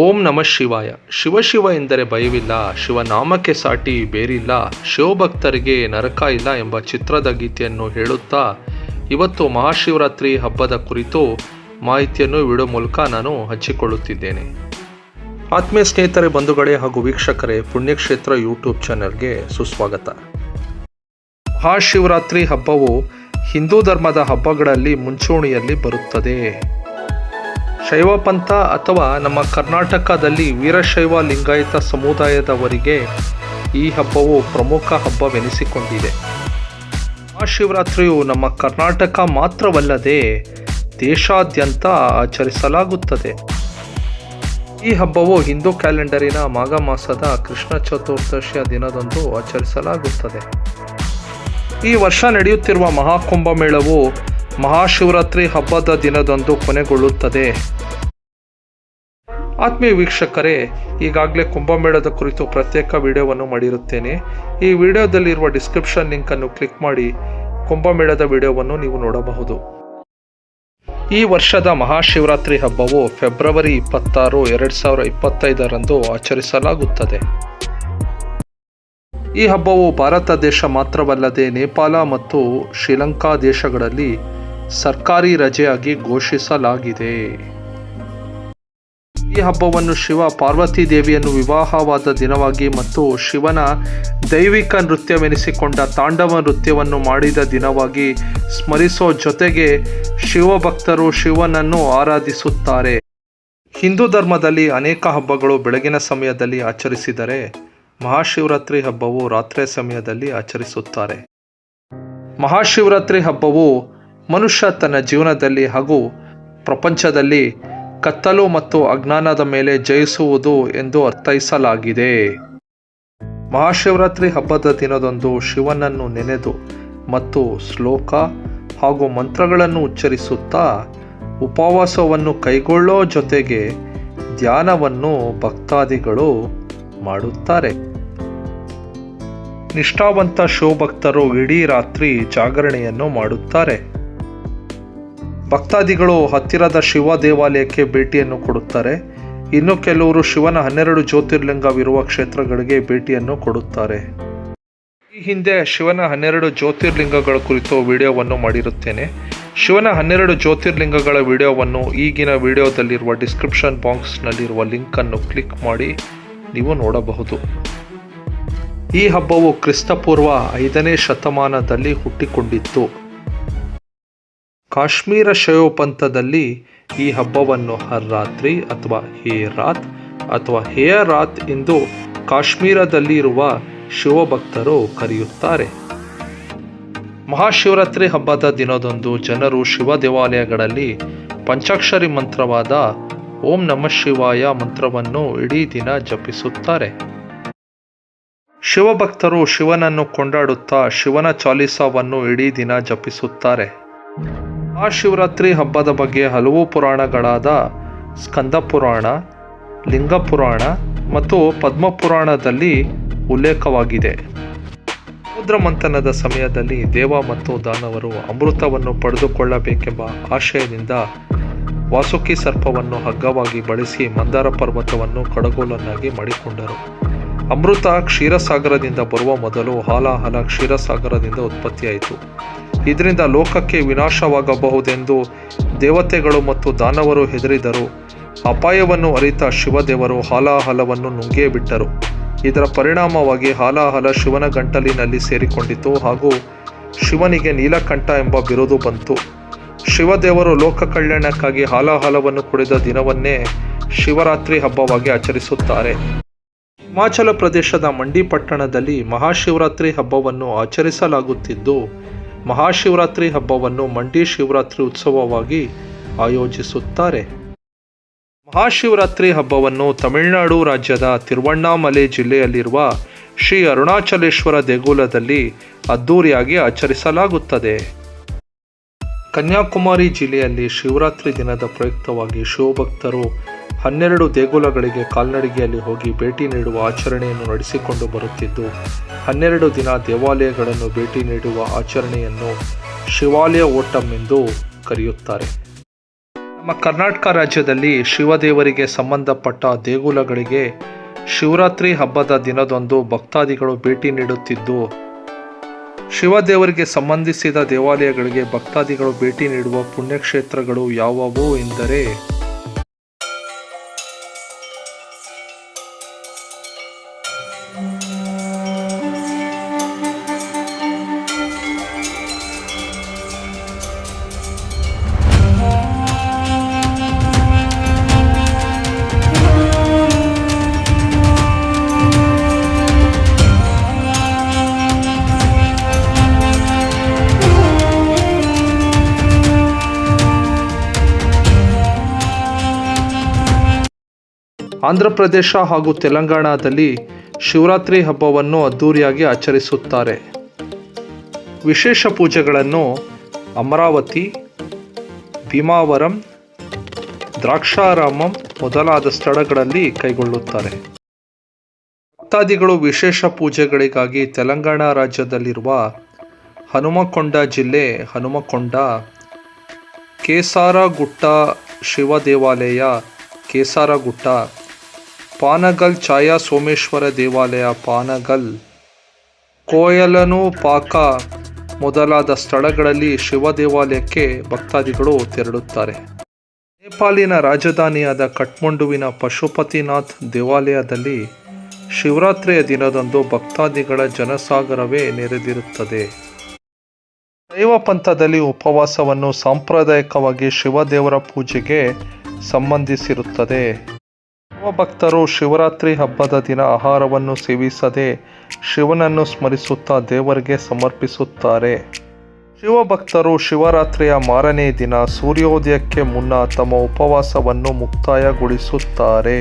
ಓಂ ನಮಃ ಶಿವಾಯ. ಶಿವಶಿವ ಎಂದರೆ ಭಯವಿಲ್ಲ, ಶಿವನಾಮಕ್ಕೆ ಸಾಟಿ ಬೇರಿಲ್ಲ, ಶಿವಭಕ್ತರಿಗೆ ನರಕ ಇಲ್ಲ ಎಂಬ ಚಿತ್ರದ ಗೀತೆಯನ್ನು ಹೇಳುತ್ತಾ ಇವತ್ತು ಮಹಾಶಿವರಾತ್ರಿ ಹಬ್ಬದ ಕುರಿತು ಮಾಹಿತಿಯನ್ನು ವಿಡಿಯೋ ಮೂಲಕ ನಾನು ಹಂಚಿಕೊಳ್ಳುತ್ತಿದ್ದೇನೆ. ಆತ್ಮೀಯ ಸ್ನೇಹಿತರೆ, ಬಂಧುಗಳೇ ಹಾಗೂ ವೀಕ್ಷಕರೇ, ಪುಣ್ಯಕ್ಷೇತ್ರ ಯೂಟ್ಯೂಬ್ ಚಾನೆಲ್ಗೆ ಸುಸ್ವಾಗತ. ಮಹಾಶಿವರಾತ್ರಿ ಹಬ್ಬವು ಹಿಂದೂ ಧರ್ಮದ ಹಬ್ಬಗಳಲ್ಲಿ ಮುಂಚೂಣಿಯಲ್ಲಿ ಬರುತ್ತದೆ. ಶೈವ ಪಂಥ ಅಥವಾ ನಮ್ಮ ಕರ್ನಾಟಕದಲ್ಲಿ ವೀರಶೈವ ಲಿಂಗಾಯತ ಸಮುದಾಯದವರಿಗೆ ಈ ಹಬ್ಬವು ಪ್ರಮುಖ ಹಬ್ಬವೆನಿಸಿಕೊಂಡಿದೆ. ಮಹಾಶಿವರಾತ್ರಿಯು ನಮ್ಮ ಕರ್ನಾಟಕ ಮಾತ್ರವಲ್ಲದೆ ದೇಶಾದ್ಯಂತ ಆಚರಿಸಲಾಗುತ್ತದೆ. ಈ ಹಬ್ಬವು ಹಿಂದೂ ಕ್ಯಾಲೆಂಡರಿನ ಮಾಘ ಮಾಸದ ಕೃಷ್ಣ ಚತುರ್ದಶಿಯ ದಿನದಂದು ಆಚರಿಸಲಾಗುತ್ತದೆ. ಈ ವರ್ಷ ನಡೆಯುತ್ತಿರುವ ಮಹಾಕುಂಭಮೇಳವು ಮಹಾಶಿವರಾತ್ರಿ ಹಬ್ಬದ ದಿನದಂದು ಕೊನೆಗೊಳ್ಳುತ್ತದೆ. ಆತ್ಮೀಯ ವೀಕ್ಷಕರೇ, ಈಗಾಗಲೇ ಕುಂಭಮೇಳದ ಕುರಿತು ಪ್ರತ್ಯೇಕ ವಿಡಿಯೋವನ್ನು ಮಾಡಿರುತ್ತೇನೆ. ಈ ವಿಡಿಯೋದಲ್ಲಿರುವ ಡಿಸ್ಕ್ರಿಪ್ಷನ್ ಲಿಂಕನ್ನು ಕ್ಲಿಕ್ ಮಾಡಿ ಕುಂಭಮೇಳದ ವಿಡಿಯೋವನ್ನು ನೀವು ನೋಡಬಹುದು. ಈ ವರ್ಷದ ಮಹಾಶಿವರಾತ್ರಿ ಹಬ್ಬವು ಫೆಬ್ರವರಿ ಇಪ್ಪತ್ತಾರು, ಎರಡು ಸಾವಿರ ಇಪ್ಪತ್ತೈದರಂದು ಆಚರಿಸಲಾಗುತ್ತದೆ. ಈ ಹಬ್ಬವು ಭಾರತ ದೇಶ ಮಾತ್ರವಲ್ಲದೆ ನೇಪಾಳ ಮತ್ತು ಶ್ರೀಲಂಕಾ ದೇಶಗಳಲ್ಲಿ ಸರ್ಕಾರಿ ರಜೆಯಾಗಿ ಘೋಷಿಸಲಾಗಿದೆ. ಈ ಹಬ್ಬವನ್ನು ಶಿವ ಪಾರ್ವತಿ ದೇವಿಯನ್ನು ವಿವಾಹವಾದ ದಿನವಾಗಿ ಮತ್ತು ಶಿವನ ದೈವಿಕ ನೃತ್ಯವೆನಿಸಿಕೊಂಡ ತಾಂಡವ ನೃತ್ಯವನ್ನು ಮಾಡಿದ ದಿನವಾಗಿ ಸ್ಮರಿಸೋ ಜೊತೆಗೆ ಶಿವಭಕ್ತರು ಶಿವನನ್ನು ಆರಾಧಿಸುತ್ತಾರೆ. ಹಿಂದೂ ಧರ್ಮದಲ್ಲಿ ಅನೇಕ ಹಬ್ಬಗಳು ಬೆಳಗಿನ ಸಮಯದಲ್ಲಿ ಆಚರಿಸಿದರೆ ಮಹಾಶಿವರಾತ್ರಿ ಹಬ್ಬವು ರಾತ್ರಿ ಸಮಯದಲ್ಲಿ ಆಚರಿಸುತ್ತಾರೆ. ಮಹಾಶಿವರಾತ್ರಿ ಹಬ್ಬವು ಮನುಷ್ಯ ತನ್ನ ಜೀವನದಲ್ಲಿ ಹಾಗೂ ಪ್ರಪಂಚದಲ್ಲಿ ಕತ್ತಲು ಮತ್ತು ಅಜ್ಞಾನದ ಮೇಲೆ ಜಯಿಸುವುದು ಎಂದು ಅರ್ಥೈಸಲಾಗಿದೆ. ಮಹಾಶಿವರಾತ್ರಿ ಹಬ್ಬದ ದಿನದಂದು ಶಿವನನ್ನು ನೆನೆದು ಮತ್ತು ಶ್ಲೋಕ ಹಾಗೂ ಮಂತ್ರಗಳನ್ನು ಉಚ್ಚರಿಸುತ್ತಾ ಉಪವಾಸವನ್ನು ಕೈಗೊಳ್ಳೋ ಜೊತೆಗೆ ಧ್ಯಾನವನ್ನು ಭಕ್ತಾದಿಗಳು ಮಾಡುತ್ತಾರೆ. ನಿಷ್ಠಾವಂತ ಶಿವಭಕ್ತರು ಇಡೀ ರಾತ್ರಿ ಜಾಗರಣೆಯನ್ನು ಮಾಡುತ್ತಾರೆ. ಭಕ್ತಾದಿಗಳು ಹತ್ತಿರದ ಶಿವ ದೇವಾಲಯಕ್ಕೆ ಭೇಟಿಯನ್ನು ಕೊಡುತ್ತಾರೆ. ಇನ್ನು ಕೆಲವರು ಶಿವನ ಹನ್ನೆರಡು ಜ್ಯೋತಿರ್ಲಿಂಗವಿರುವ ಕ್ಷೇತ್ರಗಳಿಗೆ ಭೇಟಿಯನ್ನು ಕೊಡುತ್ತಾರೆ. ಈ ಹಿಂದೆ ಶಿವನ ಹನ್ನೆರಡು ಜ್ಯೋತಿರ್ಲಿಂಗಗಳ ಕುರಿತು ವಿಡಿಯೋವನ್ನು ಮಾಡಿರುತ್ತೇನೆ. ಶಿವನ ಹನ್ನೆರಡು ಜ್ಯೋತಿರ್ಲಿಂಗಗಳ ವಿಡಿಯೋವನ್ನು ಈಗಿನ ವಿಡಿಯೋದಲ್ಲಿರುವ ಡಿಸ್ಕ್ರಿಪ್ಷನ್ ಬಾಕ್ಸ್ನಲ್ಲಿರುವ ಲಿಂಕನ್ನು ಕ್ಲಿಕ್ ಮಾಡಿ ನೀವು ನೋಡಬಹುದು. ಈ ಹಬ್ಬವು ಕ್ರಿಸ್ತಪೂರ್ವ ಐದನೇ ಶತಮಾನದಲ್ಲಿ ಹುಟ್ಟಿಕೊಂಡಿತ್ತು. ಕಾಶ್ಮೀರ ಶಯೋಪಂಥದಲ್ಲಿ ಈ ಹಬ್ಬವನ್ನು ಹರ್ರಾತ್ರಿ ಅಥವಾ ಹೇ ರಾತ್ ಅಥವಾ ಹೇಯ ರಾತ್ ಎಂದು ಕಾಶ್ಮೀರದಲ್ಲಿರುವ ಶಿವಭಕ್ತರು ಕರೆಯುತ್ತಾರೆ. ಮಹಾಶಿವರಾತ್ರಿ ಹಬ್ಬದ ದಿನದಂದು ಜನರು ಶಿವ ದೇವಾಲಯಗಳಲ್ಲಿ ಪಂಚಾಕ್ಷರಿ ಮಂತ್ರವಾದ ಓಂ ನಮಃ ಶಿವಾಯ ಮಂತ್ರವನ್ನು ಇಡೀ ದಿನ ಜಪಿಸುತ್ತಾರೆ. ಶಿವಭಕ್ತರು ಶಿವನನ್ನು ಕೊಂಡಾಡುತ್ತಾ ಶಿವನ ಚಾಲಿಸವನ್ನು ಇಡೀ ದಿನ ಜಪಿಸುತ್ತಾರೆ. ಮಹಾಶಿವರಾತ್ರಿ ಹಬ್ಬದ ಬಗ್ಗೆ ಹಲವು ಪುರಾಣಗಳಾದ ಸ್ಕಂದ ಪುರಾಣ ಲಿಂಗ ಪುರಾಣ ಮತ್ತು ಪದ್ಮಪುರಾಣದಲ್ಲಿ ಉಲ್ಲೇಖವಾಗಿದೆ. ಸಮುದ್ರ ಮಂಥನದ ಸಮಯದಲ್ಲಿ ದೇವ ಮತ್ತು ದಾನವರು ಅಮೃತವನ್ನು ಪಡೆದುಕೊಳ್ಳಬೇಕೆಂಬ ಆಶಯದಿಂದ ವಾಸುಕಿ ಸರ್ಪವನ್ನು ಹಗ್ಗವಾಗಿ ಬಳಸಿ ಮಂದಾರ ಪರ್ವತವನ್ನು ಕಡಗೋಲನ್ನಾಗಿ ಮಾಡಿಕೊಂಡರು. ಅಮೃತ ಕ್ಷೀರಸಾಗರದಿಂದ ಬರುವ ಮೊದಲು ಹಾಲಾಹಲ ಕ್ಷೀರಸಾಗರದಿಂದ ಉತ್ಪತ್ತಿಯಾಯಿತು. ಇದರಿಂದ ಲೋಕಕ್ಕೆ ವಿನಾಶವಾಗಬಹುದೆಂದು ದೇವತೆಗಳು ಮತ್ತು ದಾನವರು ಹೆದರಿದರು. ಅಪಾಯವನ್ನು ಅರಿತ ಶಿವದೇವರು ಹಾಲಾಹಲವನ್ನು ನುಂಗೇ ಬಿಟ್ಟರು. ಇದರ ಪರಿಣಾಮವಾಗಿ ಹಾಲಾಹಲ ಶಿವನ ಗಂಟಲಿನಲ್ಲಿ ಸೇರಿಕೊಂಡಿತು ಹಾಗೂ ಶಿವನಿಗೆ ನೀಲಕಂಠ ಎಂಬ ಬಿರುದು ಬಂತು. ಶಿವದೇವರು ಲೋಕ ಕಲ್ಯಾಣಕ್ಕಾಗಿ ಹಾಲಾಹಲವನ್ನು ಕುಡಿದ ದಿನವನ್ನೇ ಶಿವರಾತ್ರಿ ಹಬ್ಬವಾಗಿ ಆಚರಿಸುತ್ತಾರೆ. ಹಿಮಾಚಲ ಪ್ರದೇಶದ ಮಂಡಿ ಪಟ್ಟಣದಲ್ಲಿ ಮಹಾಶಿವರಾತ್ರಿ ಹಬ್ಬವನ್ನು ಆಚರಿಸಲಾಗುತ್ತಿದ್ದು ಮಹಾಶಿವರಾತ್ರಿ ಹಬ್ಬವನ್ನು ಮಂಡಿ ಶಿವರಾತ್ರಿ ಉತ್ಸವವಾಗಿ ಆಯೋಜಿಸುತ್ತಾರೆ. ಮಹಾಶಿವರಾತ್ರಿ ಹಬ್ಬವನ್ನು ತಮಿಳುನಾಡು ರಾಜ್ಯದ ತಿರುವಣ್ಣಾಮಲೆ ಜಿಲ್ಲೆಯಲ್ಲಿರುವ ಶ್ರೀ ಅರುಣಾಚಲೇಶ್ವರ ದೇಗುಲದಲ್ಲಿ ಅದ್ದೂರಿಯಾಗಿ ಆಚರಿಸಲಾಗುತ್ತದೆ. ಕನ್ಯಾಕುಮಾರಿ ಜಿಲ್ಲೆಯಲ್ಲಿ ಶಿವರಾತ್ರಿ ದಿನದ ಪ್ರಯುಕ್ತವಾಗಿ ಶಿವಭಕ್ತರು ಹನ್ನೆರಡು ದೇಗುಲಗಳಿಗೆ ಕಾಲ್ನಡಿಗೆಯಲ್ಲಿ ಹೋಗಿ ಭೇಟಿ ನೀಡುವ ಆಚರಣೆಯನ್ನು ನಡೆಸಿಕೊಂಡು ಬರುತ್ತಿದ್ದು, ಹನ್ನೆರಡು ದಿನ ದೇವಾಲಯಗಳನ್ನು ಭೇಟಿ ನೀಡುವ ಆಚರಣೆಯನ್ನು ಶಿವಾಲಯ ಓಟಂ ಎಂದು ಕರೆಯುತ್ತಾರೆ. ನಮ್ಮ ಕರ್ನಾಟಕ ರಾಜ್ಯದಲ್ಲಿ ಶಿವದೇವರಿಗೆ ಸಂಬಂಧಪಟ್ಟ ದೇಗುಲಗಳಿಗೆ ಶಿವರಾತ್ರಿ ಹಬ್ಬದ ದಿನದಂದು ಭಕ್ತಾದಿಗಳು ಭೇಟಿ ನೀಡುತ್ತಿದ್ದು, ಶಿವದೇವರಿಗೆ ಸಂಬಂಧಿಸಿದ ದೇವಾಲಯಗಳಿಗೆ ಭಕ್ತಾದಿಗಳು ಭೇಟಿ ನೀಡುವ ಪುಣ್ಯಕ್ಷೇತ್ರಗಳು ಯಾವುವು ಎಂದರೆ ಆಂಧ್ರ ಪ್ರದೇಶ ಹಾಗೂ ತೆಲಂಗಾಣದಲ್ಲಿ ಶಿವರಾತ್ರಿ ಹಬ್ಬವನ್ನು ಅದ್ದೂರಿಯಾಗಿ ಆಚರಿಸುತ್ತಾರೆ. ವಿಶೇಷ ಪೂಜೆಗಳನ್ನು ಅಮರಾವತಿ, ಭೀಮಾವರಂ, ದ್ರಾಕ್ಷಾರಾಮಂ ಮೊದಲಾದ ಸ್ಥಳಗಳಲ್ಲಿ ಕೈಗೊಳ್ಳುತ್ತಾರೆ. ಭಕ್ತಾದಿಗಳು ವಿಶೇಷ ಪೂಜೆಗಳಿಗಾಗಿ ತೆಲಂಗಾಣ ರಾಜ್ಯದಲ್ಲಿರುವ ಹನುಮಕೊಂಡ ಜಿಲ್ಲೆ ಹನುಮಕೊಂಡ, ಕೇಸಾರಗುಟ್ಟ ಶಿವ ದೇವಾಲಯ ಕೇಸಾರಗುಟ್ಟ ಪಾನಗಲ್ ಛಾಯಾ ಸೋಮೇಶ್ವರ ದೇವಾಲಯ ಪಾನಗಲ್. ಕೋಯಲನು ಪಾಕ ಮೊದಲಾದ ಸ್ಥಳಗಳಲ್ಲಿ ಶಿವ ದೇವಾಲಯಕ್ಕೆ ಭಕ್ತಾದಿಗಳು ತೆರಳುತ್ತಾರೆ. ನೇಪಾಳಿನ ರಾಜಧಾನಿಯಾದ ಕಠ್ಮಂಡುವಿನ ಪಶುಪತಿನಾಥ್ ದೇವಾಲಯದಲ್ಲಿ ಶಿವರಾತ್ರಿಯ ದಿನದಂದು ಭಕ್ತಾದಿಗಳ ಜನಸಾಗರವೇ ನೆರೆದಿರುತ್ತದೆ. ದೈವ ಪಂಥದಲ್ಲಿ ಉಪವಾಸವನ್ನು ಸಾಂಪ್ರದಾಯಿಕವಾಗಿ ಶಿವದೇವರ ಪೂಜೆಗೆ ಸಂಬಂಧಿಸಿರುತ್ತದೆ. ಶಿವಭಕ್ತರು ಶಿವರಾತ್ರಿ ಹಬ್ಬದ ದಿನ ಆಹಾರವನ್ನು ಸೇವಿಸದೆ ಶಿವನನ್ನು ಸ್ಮರಿಸುತ್ತಾ ದೇವರಿಗೆ ಸಮರ್ಪಿಸುತ್ತಾರೆ. ಶಿವಭಕ್ತರು ಶಿವರಾತ್ರಿಯ ಮಾರನೇ ದಿನ ಸೂರ್ಯೋದಯಕ್ಕೆ ಮುನ್ನ ತಮ್ಮ ಉಪವಾಸವನ್ನು ಮುಕ್ತಾಯಗೊಳಿಸುತ್ತಾರೆ.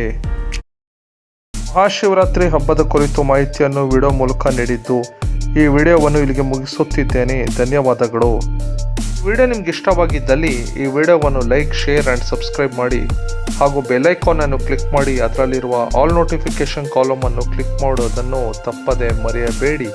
ಮಹಾಶಿವರಾತ್ರಿ ಹಬ್ಬದ ಕುರಿತು ಮಾಹಿತಿಯನ್ನು ವಿಡಿಯೋ ಮೂಲಕ ನೀಡಿದ್ದು ಈ ವಿಡಿಯೋವನ್ನು ಇಲ್ಲಿಗೆ ಮುಗಿಸುತ್ತಿದ್ದೇನೆ. ಧನ್ಯವಾದಗಳು. ವಿಡಿಯೋ ನಿಮ್ಗೆ ಇಷ್ಟವಾಗಿದ್ದಲ್ಲಿ ಈ ವಿಡಿಯೋವನ್ನು ಲೈಕ್, ಶೇರ್ ಆ್ಯಂಡ್ ಸಬ್ಸ್ಕ್ರೈಬ್ ಮಾಡಿ. ಹಾಗೂ ಬೆಲೈಕಾನನ್ನು ಕ್ಲಿಕ್ ಮಾಡಿ. ಅದರಲ್ಲಿರುವ ಆಲ್ ನೋಟಿಫಿಕೇಷನ್ ಕಾಲಮನ್ನು ಕ್ಲಿಕ್ ಮಾಡೋದನ್ನು ತಪ್ಪದೆ ಮರೆಯಬೇಡಿ.